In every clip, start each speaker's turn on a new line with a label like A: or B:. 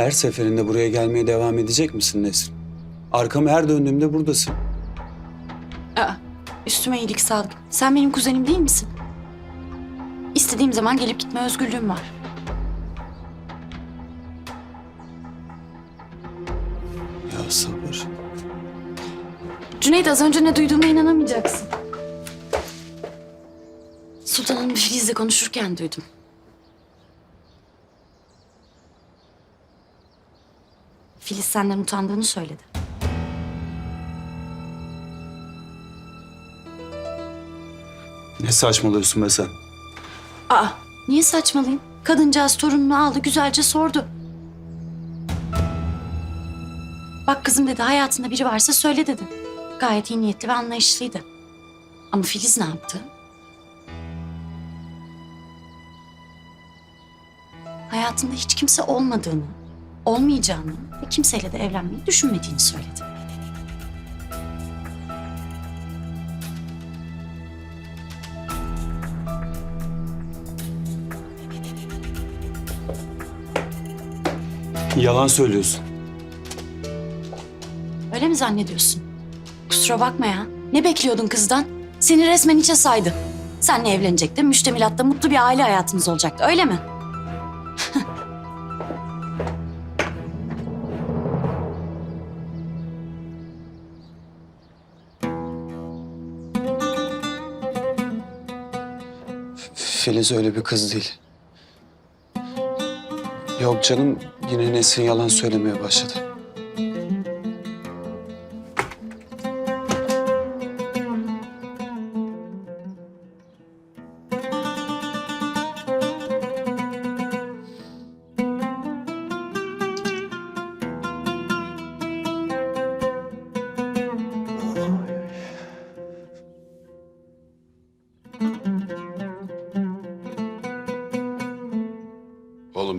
A: Her seferinde buraya gelmeye devam edecek misin Nesrin? Arkamı her döndüğümde buradasın.
B: Aa, üstüme iyilik sağlık. Sen benim kuzenim değil misin? İstediğim zaman gelip gitme özgürlüğüm var.
A: Ya sabır.
B: Cüneyt az önce ne duyduğuma inanamayacaksın. Sultan Hanım Filiz'le konuşurken duydum. Filiz senden utandığını söyledi.
A: Ne saçmalıyorsun be sen?
B: Aa, niye saçmalayayım? Kadıncağız torununu aldı, güzelce sordu. Bak kızım dedi, hayatında biri varsa söyle dedi. Gayet iyi niyetli ve anlayışlıydı. Ama Filiz ne yaptı? Hayatında hiç kimse olmadığını, olmayacağını ve kimseyle de evlenmeyi düşünmediğini söyledi.
A: Yalan söylüyorsun.
B: Öyle mi zannediyorsun? Kusura bakma ya. Ne bekliyordun kızdan? Seni resmen içe saydı. Seninle evlenecekti, müştemilatta mutlu bir aile hayatınız olacaktı, öyle mi?
A: Filiz öyle bir kız değil. Yok canım yine Nesrin yalan söylemeye başladı.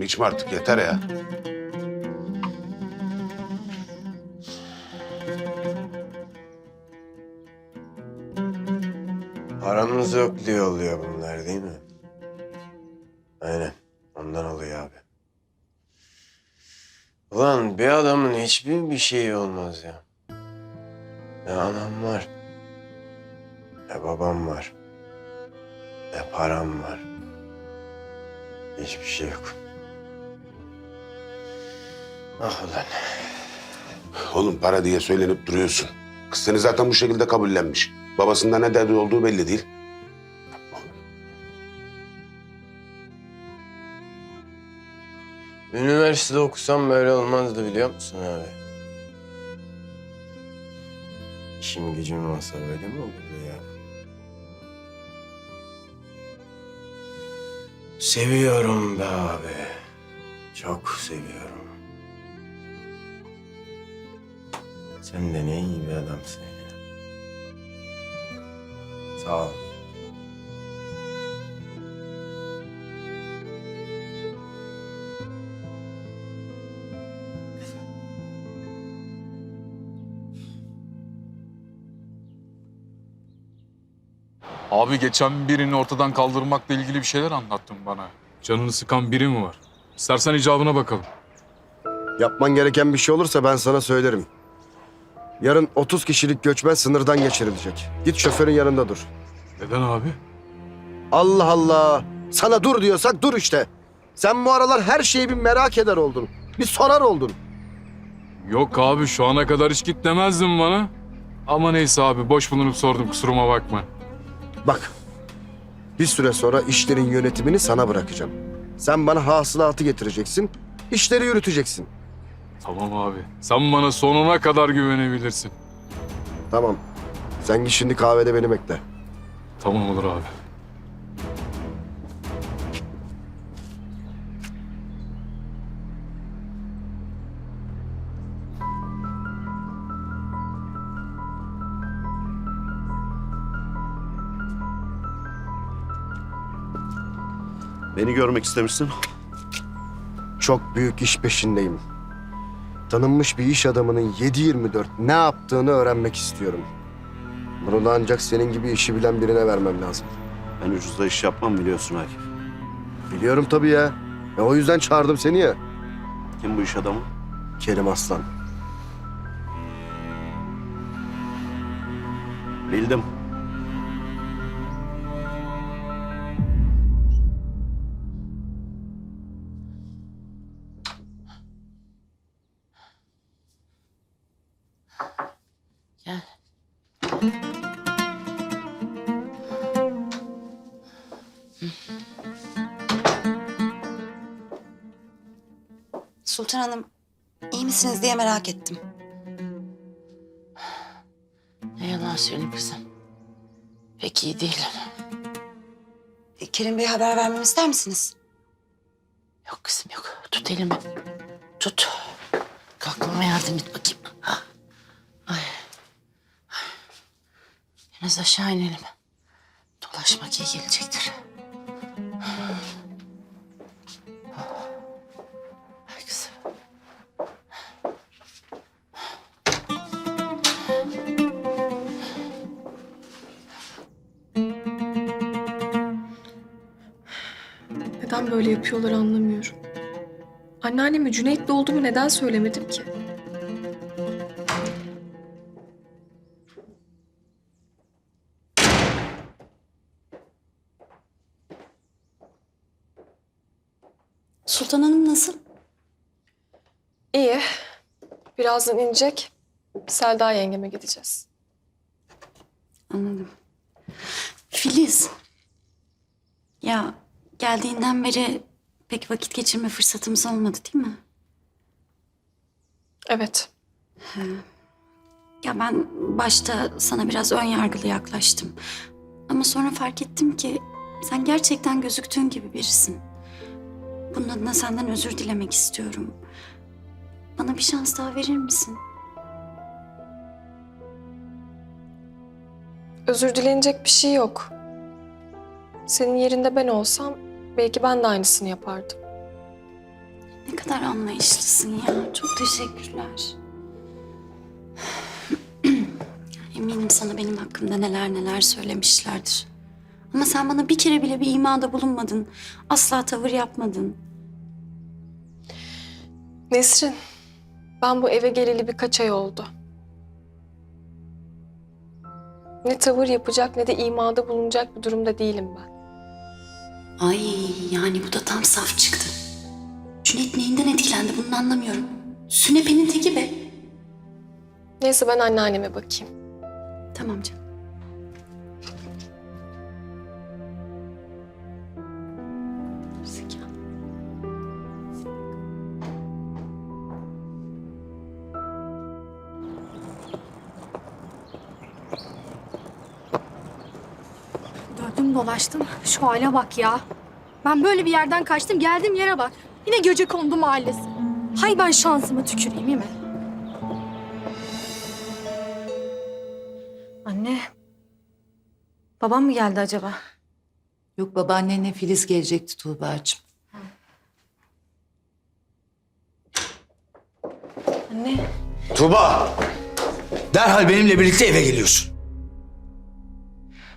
C: Oğlum içme artık yeter ya.
D: Paramız yok diye oluyor bunlar değil mi? Aynen. Ondan oluyor abi. Ulan bir adamın hiçbir bir şeyi olmaz ya. Ne anam var. Ne babam var. Ne param var. Hiçbir şey yok. Ah ulan.
C: Oğlum para diye söylenip duruyorsun. Kız seni zaten bu şekilde kabullenmiş. Babasında ne derdi olduğu belli değil.
D: Üniversitede okusam böyle olmazdı biliyor musun abi? İşim gücüm olsa böyle mi olurdu ya? Seviyorum be abi. Çok seviyorum. Sen de ne iyi bir adamsın ya. Sağ ol.
E: Abi geçen birini ortadan kaldırmakla ilgili bir şeyler anlattın bana. Canını sıkan biri mi var? İstersen icabına bakalım.
F: Yapman gereken bir şey olursa ben sana söylerim. Yarın 30 kişilik göçmen sınırdan geçirilecek. Git şoförün yanında dur.
E: Neden abi?
F: Allah Allah. Sana dur diyorsak dur işte. Sen bu aralar her şeyi bir merak eder oldun. Bir sorar oldun.
E: Yok abi şu ana kadar hiç git demezdin bana. Ama neyse abi boş bulunup sordum kusuruma bakma.
F: Bak. Bir süre sonra işlerin yönetimini sana bırakacağım. Sen bana hasılatı getireceksin. işleri yürüteceksin.
E: Tamam abi. Sen bana sonuna kadar güvenebilirsin.
F: Tamam. Sen git şimdi kahvede beni bekle.
E: Tamam olur abi.
G: Beni görmek istemişsin.
F: Çok büyük iş peşindeyim. Tanınmış bir iş adamının 7-24 ne yaptığını öğrenmek istiyorum. Bunu da ancak senin gibi işi bilen birine vermem lazım.
G: Ben ucuzda iş yapmam biliyorsun Akif.
F: Biliyorum tabii ya. E, o yüzden çağırdım seni ya.
G: Kim bu iş adamı?
F: Kerim Aslan.
G: Bildim.
H: Sultan Hanım, iyi misiniz diye merak ettim.
B: Ne yalan söyleyeyim kızım. Pek iyi değilim.
H: E, Kerim Bey'e haber vermemi ister misiniz?
B: Yok kızım yok. Tut elimi. Tut. Kalkmama yardım et bakayım. Ha. Ay. Ay. Biraz aşağı inelim. Dolaşmak iyi gelecektir. Ay.
I: Neden böyle yapıyorlar anlamıyorum. Anneanneme Cüneyt'le olduğumu neden söylemedim ki?
B: Sultan Hanım nasıl?
I: İyi. Birazdan inecek. Selda yengeme gideceğiz.
B: Anladım. Filiz. Ya geldiğinden beri pek vakit geçirme fırsatımız olmadı değil mi?
I: Evet.
B: Ya ben başta sana biraz ön yargılı yaklaştım. Ama sonra fark ettim ki sen gerçekten gözüktüğün gibi birisin. Bunun adına senden özür dilemek istiyorum. Bana bir şans daha verir misin?
I: Özür dilenecek bir şey yok. Senin yerinde ben olsam belki ben de aynısını yapardım.
B: Ne kadar anlayışlısın ya. Çok teşekkürler. Eminim sana benim hakkımda neler neler söylemişlerdir. Ama sen bana bir kere bile bir imada bulunmadın. Asla tavır yapmadın.
I: Nesrin, ben bu eve geleli birkaç ay oldu. Ne tavır yapacak ne de imada bulunacak bir durumda değilim ben.
B: Ay yani bu da tam saf çıktı. Cüneyt neyinden etkilendi bunu anlamıyorum. Sünepe'nin teki be.
I: Neyse ben anneanneme bakayım.
B: Tamam canım.
J: Döndüm dolaştım. Şu hale bak ya. Ben böyle bir yerden kaçtım. Geldim yere bak. Yine Göcekondu mahallesi. Hay ben şansıma tüküreyim değil mi?
K: Anne. Babam mı geldi acaba?
L: Yok babaannenle Filiz gelecekti Tuğba'cığım.
K: Anne.
M: Tuğba! Derhal benimle birlikte eve geliyorsun.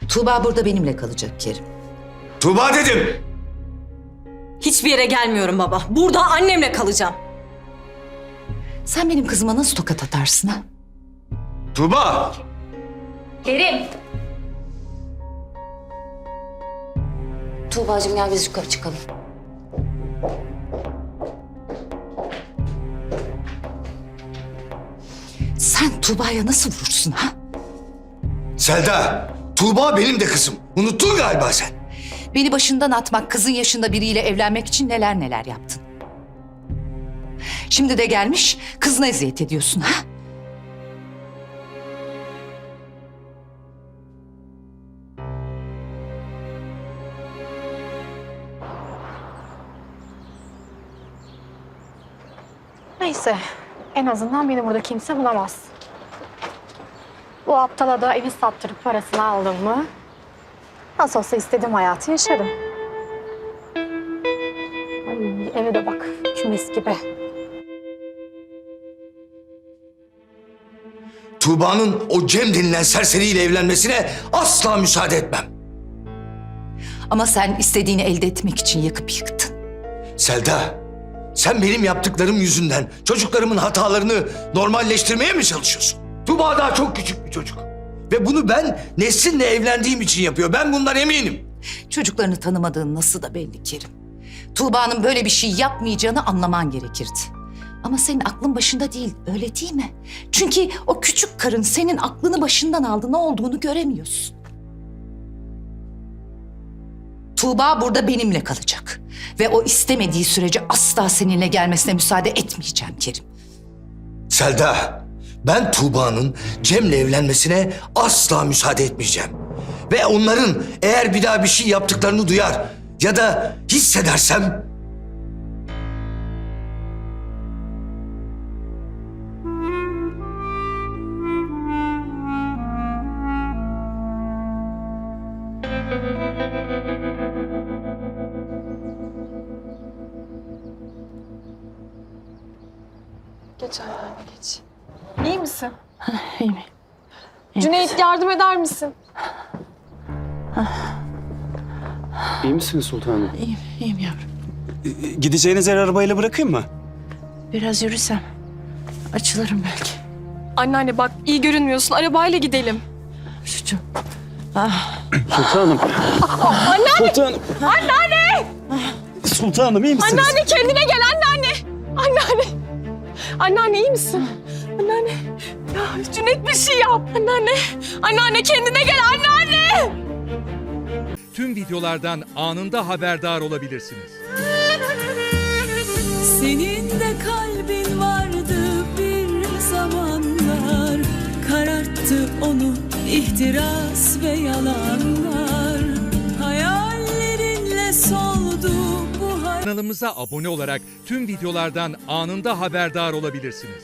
L: Tuğba burada benimle kalacak Kerim.
M: Tuğba dedim!
K: Hiçbir yere gelmiyorum baba. Burada annemle kalacağım.
L: Sen benim kızıma nasıl tokat atarsın ha?
M: Tuğba!
J: Kerim.
B: Tuğba'cığım gel biz yukarı çıkalım.
L: Sen Tuğba'ya nasıl vurursun ha?
M: Selda! Tuğba benim de kızım. Unuttun galiba sen.
L: Beni başından atmak, kızın yaşında biriyle evlenmek için neler neler yaptın. Şimdi de gelmiş kızına eziyet ediyorsun ha?
J: Neyse. En azından beni burada kimse bulamaz. Bu aptala da evi sattırıp parasını aldım mı? Nasıl olsa istediğim hayatı yaşarım. Ay eve de bak. Kümes gibi.
M: Tuğba'nın o Cem denilen serseriyle evlenmesine asla müsaade etmem.
L: Ama sen istediğini elde etmek için yakıp yıktın.
M: Selda, Sen benim yaptıklarım yüzünden çocuklarımın hatalarını normalleştirmeye mi çalışıyorsun? Tuba daha çok küçük bir çocuk. Ve bunu ben Nesrin'le evlendiğim için yapıyor. Ben bundan eminim.
L: Çocuklarını tanımadığın nasıl da belli Kerim. Tuğba'nın böyle bir şey yapmayacağını anlaman gerekirdi. Ama senin aklın başında değil, öyle değil mi? Çünkü o küçük karın senin aklını başından aldı, ne olduğunu göremiyorsun. Tuğba burada benimle kalacak. Ve o istemediği sürece asla seninle gelmesine müsaade etmeyeceğim Kerim.
M: Selda, ben Tuğba'nın Cem'le evlenmesine asla müsaade etmeyeceğim. Ve onların eğer bir daha bir şey yaptıklarını duyar ya da hissedersem
I: Cüneyt yardım eder misin?
A: İyi misiniz sultanım?
K: İyiyim, iyiyim yavrum.
A: Ee, Gideceğiniz yer arabayla bırakayım mı?
K: Biraz yürüsem açılırım belki.
I: Anneanne bak iyi görünmüyorsun. Arabayla gidelim.
K: Çocuğum. Ah,
A: Sultanım.
I: Anneanne!
A: Sultanım.
I: Anneanne!
A: Sultanım iyi misiniz?
I: Anneanne kendine gel anneanne. Anneanne. Anneanne iyi misin? Anneanne. Ya Cüneyt bir şey yap. Anneanne. Anneanne kendine gel anneanne.
N: tüm videolardan anında haberdar olabilirsiniz.
K: Senin de kalbin vardı bir zamanlar Kararttı onu ihtiras ve yalanlar Hayallerinle soldu bu hayat
N: Kanalımıza abone olarak tüm videolardan anında haberdar olabilirsiniz.